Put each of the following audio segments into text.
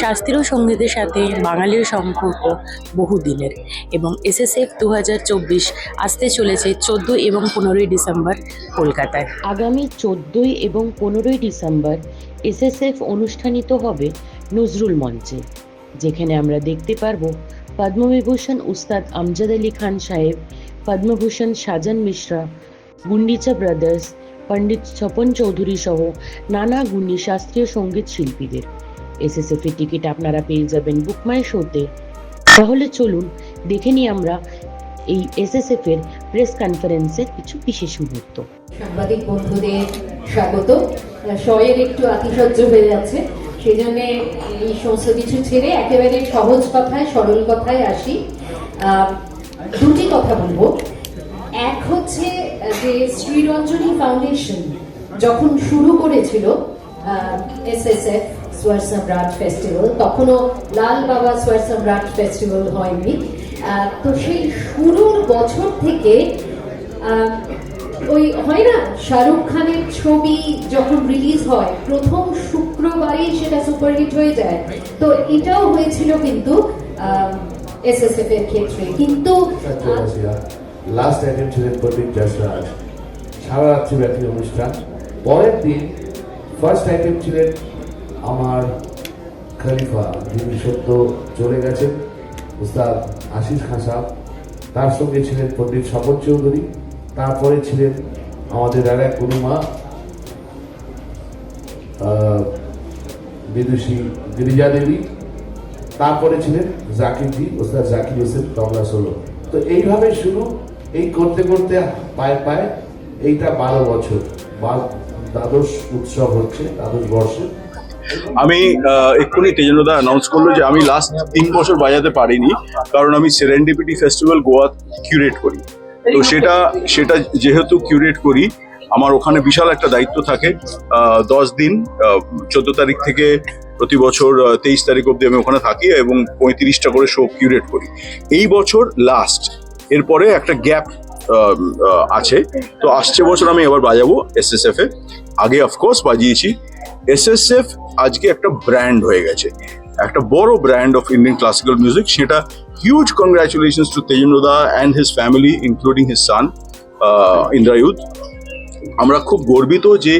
শাস্ত্রীয় সঙ্গীতের সাথে বাঙালির সম্পর্ক বহুদিনের এবং এসএসএফ দু হাজার চব্বিশ আসতে চলেছে চোদ্দ এবং পনেরোই ডিসেম্বর কলকাতায়। আগামী চোদ্দোই এবং পনেরোই ডিসেম্বর এসএসএফ অনুষ্ঠানিত হবে নজরুল মঞ্চে, যেখানে আমরা দেখতে পারব পদ্মবিভূষণ উস্তাদ আমজাদ আলী খান সাহেব, পদ্মভূষণ সাজান মিশ্রা, গুন্ডিচা ব্রাদার্স, পণ্ডিত স্বপন চৌধুরী সহ নানা গুণী শাস্ত্রীয় সংগীত শিল্পীদের। এসএসএফ এর টিকিট আপনারা পেয়ে যাবেন বুকমাই শোতে তাহলে চলুন, দেখে নিই আমরা এই এসএসএফ এর প্রেস কনফারেন্সের কিছু বিশেষ মুহূর্ত। সাংবাদিক বন্ধুদের স্বাগত। শয়ের একটু আতিশয্য হয়ে যাচ্ছে সেই জন্য এই সমস্ত কিছু ছেড়ে একেবারে সহজ কথায়, সরল কথায় আসি। দুটি কথা বলব। এক হচ্ছে যে শ্রীরঞ্জনী ফাউন্ডেশন যখন শুরু করেছিল এস এস এফ সোয়ার সম্রাট ফেস্টিভ্যাল তখনও লাল বাবা সোয়ার সম্রাট ফেস্টিভ্যাল হয়নি। তো সেই শুরুর বছর থেকে ওই হয় না শাহরুখ খানের ছবি যখন রিলিজ হয় প্রথম শুক্রবারই সেটা সুপারহিট হয়ে যায়। তো এটাও হয়েছিল কিন্তু এসএসএফ এর ক্ষেত্রে। কিন্তু লাস্ট আইটেম ছিলেন পণ্ডিত যশরাজ। সারা রাত্রি ব্যাপী অনুষ্ঠান। পরের দিন ফার্স্ট আইটেম ছিলেন আমার খলিফা যিনি সত্য চলে গেছেন, উস্তাদ আশিস খান সাহেব, তার সঙ্গে ছিলেন পণ্ডিত স্বপন চৌধুরী, তারপরে ছিলেন আমাদের আর এক গুরুমা বিদুষী গিরিজা দেবী তারপরে ছিলেন জাকিরজি ওস্তাদ জাকির হোসেন কমলা সোলো। তো এইভাবে শুরু, এই করতে করতে পায়ে পায়ে এইটা বারো বছর, বা- দ্বাদশ উৎসব হচ্ছে, দ্বাদশ বর্ষে। আমি এক্ষুনি তেজেন্দ্রদা অ্যানাউন্স করল যে আমি লাস্ট তিন বছর বাজাতে পারিনি, কারণ আমি সেরেন্ডিপিটি ফেস্টিভ্যাল গোয়া কিউরেট করি। তো সেটা সেটা যেহেতু কিউরেট করি, আমার ওখানে বিশাল একটা দায়িত্ব থাকে। দশ দিন চোদ্দ তারিখ থেকে প্রতি বছর তেইশ তারিখ অবধি আমি ওখানে থাকি এবং পঁয়ত্রিশটা করে শো কিউরেট করি। এই বছর লাস্ট এরপরে একটা গ্যাপ আছে। তো আসছে বছর আমি এবার বাজাবো এস এস এফ এ। আগে অফকোর্স বাজিয়েছি। এস এস এফ আজকে একটা ব্র্যান্ড হয়ে গেছে। একটা বড় brand of Indian classical music সেটা huge congratulations to তেজেন্দ্রদা and his family including his son Indrayudh আমরা খুব গর্বিত যে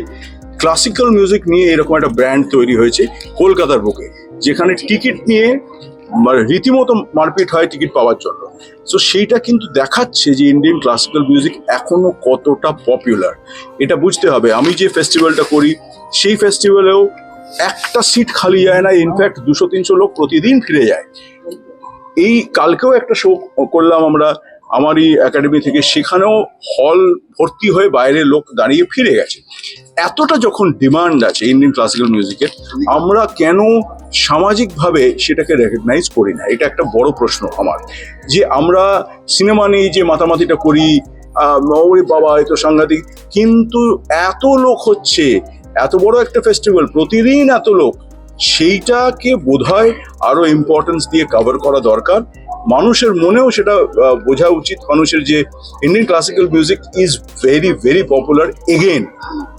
ক্লাসিক্যাল মিউজিক নিয়ে এরকম একটা ব্র্যান্ড তৈরি হয়েছে কলকাতার বুকে যেখানে টিকিট নিয়ে মানে রীতিমতো মারপিট হয় টিকিট পাওয়ার জন্য। তো সেইটা কিন্তু দেখাচ্ছে যে ইন্ডিয়ান ক্লাসিক্যাল মিউজিক এখনও কতটা পপুলার এটা বুঝতে হবে, আমি যে ফেস্টিভ্যালটা করি, সেই ফেস্টিভ্যালেও একটা সিট খালি যায় না ইনফ্যাক্ট দুশো, তিনশো লোক প্রতিদিন ফিরে যায়। এই কালকেও একটা শো করলাম আমরা, আমারই একাডেমি থেকে, সেখানেও হল ভর্তি হয়ে বাইরে লোক দাঁড়িয়ে ফিরে গেছে। এতটা যখন ডিমান্ড আছে ইন্ডিয়ান ক্লাসিক্যাল মিউজিকের আমরা কেন সামাজিকভাবে সেটাকে রেকগনাইজ করি না? এটা একটা বড় প্রশ্ন আমার। যে আমরা সিনেমা নিয়ে যে মাতামাতিটা করি ওরে বাবা, এত সাংঘাতিক, কিন্তু এত লোক হচ্ছে, এত বড় একটা ফেস্টিভ্যাল প্রতিদিন এত লোক, সেইটাকে বোধহয় আরও ইম্পর্টেন্স দিয়ে কভার করা দরকার। মানুষের মনেও সেটা বোঝা উচিত। মানুষের যে Indian classical music is very very popular again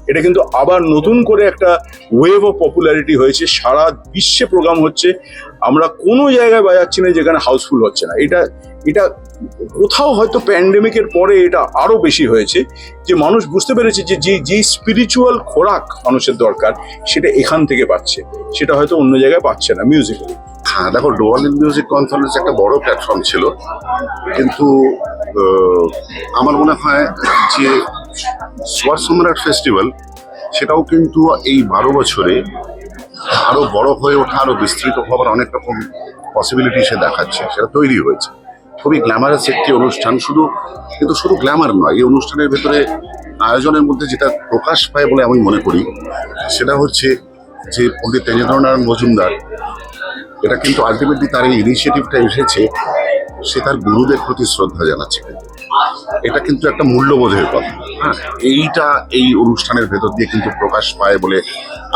এটা কিন্তু আবার নতুন করে একটা ওয়েভ অফ পপুলারিটি হয়েছে। সারা বিশ্বে প্রোগ্রাম হচ্ছে। আমরা কোনো জায়গায় বাজাচ্ছি না যেখানে হাউসফুল হচ্ছে না। এটা এটা কোথাও হয়তো প্যান্ডেমিকের পরে এটা আরও বেশি হয়েছে। যে মানুষ বুঝতে পেরেছে যে যে যে স্পিরিচুয়াল খোরাক মানুষের দরকার, সেটা এখান থেকে পাচ্ছে। সেটা হয়তো অন্য জায়গায় পাচ্ছে না মিউজিক্যালি হ্যাঁ দেখো ডোয়াল মিউজিক কনফারেন্স একটা বড় প্ল্যাটফর্ম ছিল, কিন্তু আমার মনে হয় যে সোয়ার সম্রাট ফেস্টিভ্যাল সেটাও কিন্তু এই বারো বছরে আরও বড় হয়ে ওঠা, আরও বিস্তৃত হওয়ার অনেক রকম পসিবিলিটি সে দেখাচ্ছে, সেটা তৈরি হয়েছে। খুবই গ্ল্যামারাস একটি অনুষ্ঠান, শুধু, কিন্তু শুধু গ্ল্যামার নয়, এই অনুষ্ঠানের ভেতরে আয়োজনের মধ্যে যেটা প্রকাশ পায় বলে আমি মনে করি, সেটা হচ্ছে যে পণ্ডিত তেজেন্দ্রনারায়ণ মজুমদার এটা কিন্তু আলটিমেটলি তার এই ইনিশিয়েটিভটা এসেছে, সে তার গুরুদের প্রতি শ্রদ্ধা জানাচ্ছে। এটা কিন্তু একটা মূল্যবোধের কথা। হ্যাঁ এইটা এই অনুষ্ঠানের ভেতর দিয়ে কিন্তু প্রকাশ পায় বলে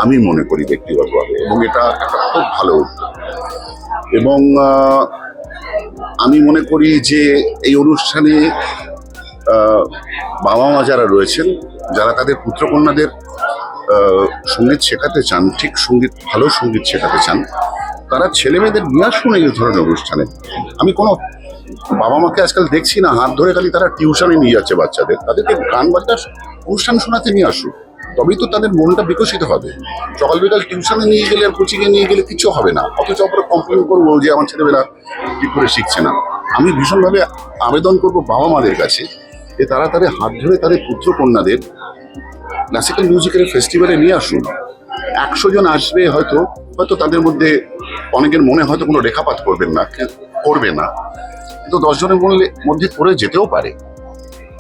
আমি মনে করি ব্যক্তিগতভাবে, এবং এটা একটা খুব ভালো উদ্যোগ। এবং আমি মনে করি যে এই অনুষ্ঠানে বাবা মা যারা রয়েছেন, যারা তাদের পুত্রকন্যাদের সংগীত শেখাতে চান, ঠিক সংগীত, ভালো সংগীত শেখাতে চান তারা ছেলে মেয়েদের নিয়ে আসুন এই ধরনের অনুষ্ঠানে। আমি কোনো বাবা মাকে আজকাল দেখছি না, হাত ধরে খালি তারা টিউশনে নিয়ে যাচ্ছে বাচ্চাদের। তাদেরকে গান বাজার অনুষ্ঠান শোনাতে নিয়ে আসুক। তবেই তো তাদের মনটা বিকশিত হবে। সকাল বিকাল টিউশনে নিয়ে গেলে আর কোচিংয়ে নিয়ে গেলে কিছু হবে না। অথচ আমরা কমপ্লেন করব যে আমার ছেলেমেয়েরা ঠিক করে শিখছে না। আমি ভীষণভাবে আবেদন করব বাবা মাদের কাছে যে তারা তাদের হাত ধরে তাদের পুত্র কন্যাদের ক্লাসিক্যাল মিউজিকের ফেস্টিভ্যালে নিয়ে আসুন একশো জন আসবে হয়তো হয়তো তাদের মধ্যে অনেকের মনে হয়তো কোনো রেখাপাত করবেন না করবে না। কিন্তু দশ জনের মধ্যে করে যেতেও পারে।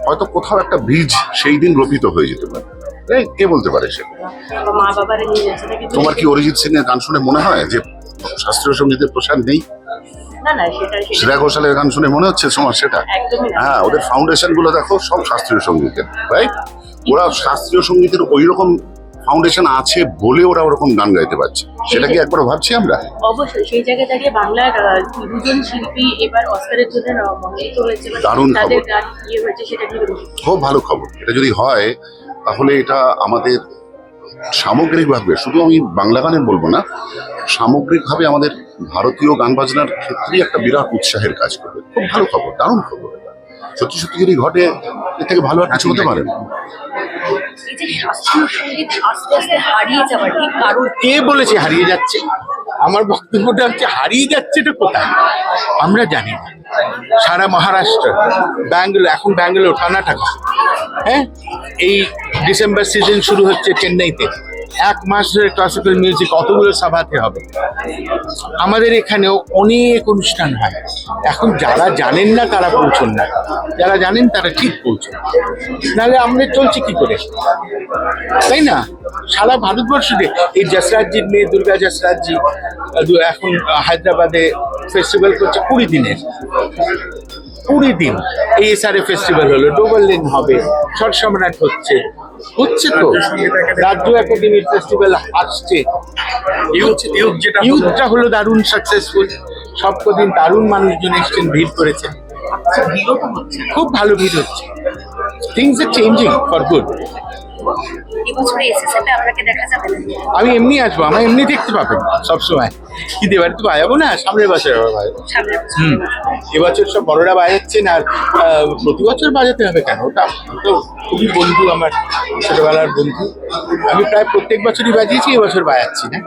হয়তো কোথাও একটা বীজ সেই দিন রোপিত হয়ে যেতে পারে। কে বলতে পারে সে? তোমার কি অরিজিৎ সিং এর গান শুনে মনে হয় যে শাস্ত্রীয় সঙ্গীতের প্রসার নেই? শ্রেয়া ঘোষালের গান শুনে মনে হচ্ছে তোমার সেটা? হ্যাঁ ওদের ফাউন্ডেশনগুলো দেখো সব শাস্ত্রীয় সঙ্গীতের রাইট ওরা শাস্ত্রীয় সঙ্গীতের ওই রকম ফাউন্ডেশন আছে বলে ওরা ওরকম গান গাইতে পারছে। সেটা কি একবার ভাবছি আমরা? অবশ্যই সেই জায়গায় দাঁড়িয়ে বাংলার দুজন শিল্পী এবার অস্কারের জন্য মনোনীত হয়েছে দারুণ খবর। গান ইয়ে সেটা খুব ভালো খবর। এটা যদি হয় তাহলে এটা আমাদের সামগ্রিকভাবে শুধু আমি বাংলা গানের বলব না সামগ্রিকভাবে আমাদের ভারতীয় গান বাজনার ক্ষেত্রেই একটা বিরাট উৎসাহের কাজ করবে। খুব ভালো খবর দারুণ খবর সত্যি সত্যি যদি ঘটে এর থেকে ভালো আর কিছু হতে পারে না। কে বলেছে হারিয়ে যাচ্ছে? আমার বক্তব্যটা হচ্ছে হারিয়ে যাচ্ছে এটা কোথায়? আমরা জানি না। সারা মহারাষ্ট্র, ব্যাঙ্গালোর, এখন ব্যাঙ্গালোর, কর্ণাটক। হ্যাঁ? এই ডিসেম্বর সিজন শুরু হচ্ছে চেন্নাইতে। এক মাস ধরে ক্লাসিক্যাল মিউজিক অতগুলো সাভাতে হবে? আমাদের এখানেও অনেক অনুষ্ঠান হয়। এখন যারা জানেন না, তারা পৌঁছন না। যারা জানেন, তারা ঠিক পৌঁছন। নাহলে আমরা চলছি কি করে? তাই না? সারা ভারতবর্ষে এই যশরাজজির মেয়ে, দুর্গা যশরাজজি এখন হায়দ্রাবাদে ফেস্টিভ্যাল করছে কুড়ি দিনের। কুড়ি দিন। এই এসআরএ ফেস্টিভ্যাল হলো ডোবারলিন হবে শর্ট সম্রাট হচ্ছে। হচ্ছে তো? রাজ্য একাডেমির ফেস্টিভ্যাল আসছে। ইউথটা হলো। দারুণ সাকসেসফুল সব কদিন দারুণ মানুষজন এসছেন ভিড় করেছেন। খুব ভালো ভিড় হচ্ছে। Things are changing for good এবছরে এসএসএফ এ আপনাকে দেখা যাবে না। আমি এমনি আসব আমার এমনি দেখতে পাবেন সবসময়। কি দেবারে তো বাজাবো না সামনের বছর আবার সামনের হুম এবছর সব বড়রা বাজাচ্ছেন আর প্রতি বছর বাজাতে হবে কেন? ওটা তো খুবই বন্ধু আমার ছোটবেলার বন্ধু। আমি প্রায় প্রত্যেক বছরই বাজিয়েছি এবছর বাজাচ্ছি না।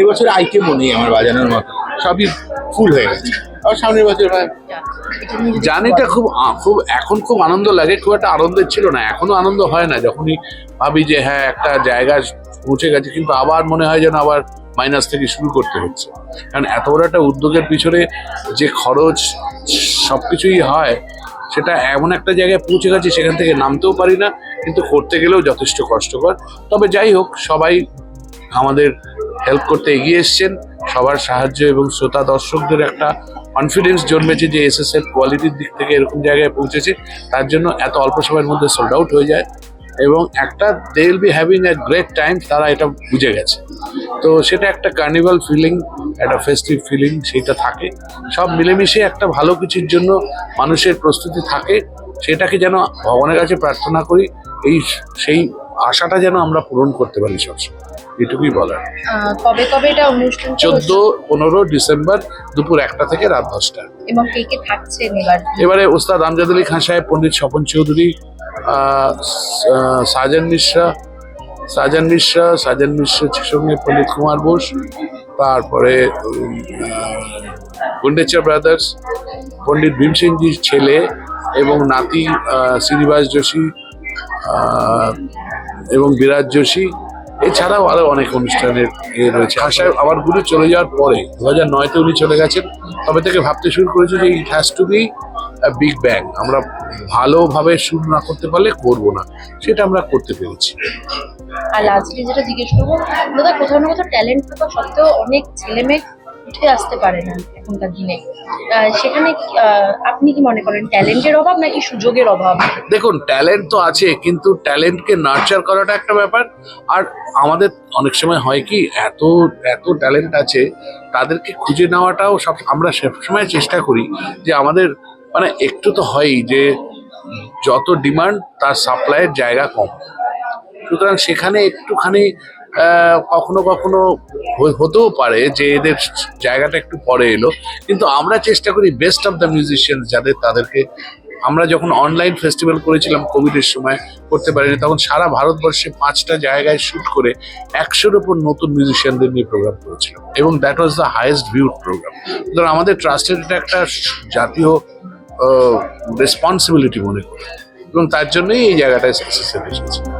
এবছর আইটেমও নেই আমার বাজানোর মতো। সবই ফুল হয়ে গেছে। আর সামনের বছর বাজাবো। জার্নিটা খুব খুব, এখন খুব আনন্দ লাগে, খুব একটা আনন্দের ছিল না, এখনও আনন্দ হয় না। যখনই ভাবি যে হ্যাঁ একটা জায়গায় পৌঁছে গেছে, কিন্তু আবার মনে হয় যেন আবার মাইনাস থেকে শুরু করতে হচ্ছে। কারণ এত বড় একটা উদ্যোগের পিছনে যে খরচ সবকিছুই হয়, সেটা এমন একটা জায়গায় পৌঁছে গেছে, সেখান থেকে নামতেও পারি না, কিন্তু করতে গেলেও যথেষ্ট কষ্টকর। তবে যাই হোক, সবাই আমাদের হেল্প করতে এগিয়ে এসছেন। সবার সাহায্য এবং শ্রোতা দর্শকদের একটা কনফিডেন্স জন্মেছে যে এসএসএফ কোয়ালিটির দিক থেকে এরকম জায়গায় পৌঁছেছে, তার জন্য এত অল্প সময়ের মধ্যে সোল্ড আউট হয়ে যায়। এবং একটা they will be having a great time তারা এটা বুঝে গেছে। তো সেটা একটা কার্নিভাল ফিলিং একটা ফেস্টিভ ফিলিং সেটা থাকে। সব মিলেমিশে একটা ভালো কিছুর জন্য মানুষের প্রস্তুতি থাকে। সেটাকে যেন ভগবানের কাছে প্রার্থনা করি, এই সেই আশাটা যেন আমরা পূরণ করতে পারি সবসময়। এটুকুই বলার। কবে কবে এটা অনুষ্ঠান চোদ্দ পনেরো ডিসেম্বর দুপুর একটা থেকে রাত দশটা। এবং কে কে থাকছেন এবার? এবারে ওস্তাদ আমজাদ আলী খান সাহেব পণ্ডিত স্বপন চৌধুরী সাজান মিশ্রা সাজান মিশ্রা সাজান মিশ্রার সঙ্গে পণ্ডিত কুমার বোস তারপরে গুন্ডেচা ব্রাদার্স পণ্ডিত ভীমসেনজির ছেলে এবং নাতি শ্রীনিবাস যোশী এবং বিরাজ যোশী এছাড়াও আরও অনেক অনুষ্ঠানের ইয়ে রয়েছে। আশায় আমার গুরু চলে যাওয়ার পরে দু হাজার নয়তে উনি চলে গেছেন। তবে থেকে ভাবতে শুরু করেছে যে it has to be big bang আমরা ভালোভাবে শুরু না করতে পারলে করব না। সেটা আমরা করতে পেরেছি। আর লাস্টলি যেটা জিজ্ঞেস করব কোথাও না কোথাও ট্যালেন্ট থাকা সত্ত্বেও অনেক ছেলে মেয়ে উঠে আসতে পারে না এখনকার দিনে। সেখানে আপনি কি মনে করেন ট্যালেন্টের অভাব নাকি সুযোগের অভাব? দেখুন, ট্যালেন্ট তো আছে, কিন্তু ট্যালেন্টকে নার্চার করাটা একটা ব্যাপার। আর আমাদের অনেক সময় হয় কি, এত এত ট্যালেন্ট আছে, তাদেরকে খুঁজে নেওয়াটাও সব, আমরা সবসময় চেষ্টা করি যে আমাদের মানে একটু তো হয়ই যে যত ডিমান্ড, তার সাপ্লাইয়ের জায়গা কম। সুতরাং সেখানে একটুখানি কখনো কখনো হতেও পারে যে এদের জায়গাটা একটু পরে এলো। কিন্তু আমরা চেষ্টা করি বেস্ট অফ দ্য মিউজিশিয়ান যাদের তাদেরকে আমরা যখন অনলাইন ফেস্টিভ্যাল করেছিলাম কোভিডের সময় করতে পারিনি, তখন সারা ভারতবর্ষে পাঁচটা জায়গায় শুট করে একশোর উপর নতুন মিউজিশিয়ানদের নিয়ে প্রোগ্রাম করেছিলাম। এবং that was the highest viewed program সুতরাং আমাদের ট্রাস্টের এটা একটা জাতীয় রেসপন্সিবিলিটি মনে করি। এবং তার জন্যই এই জায়গাটায় সাকসেসে এসেছে।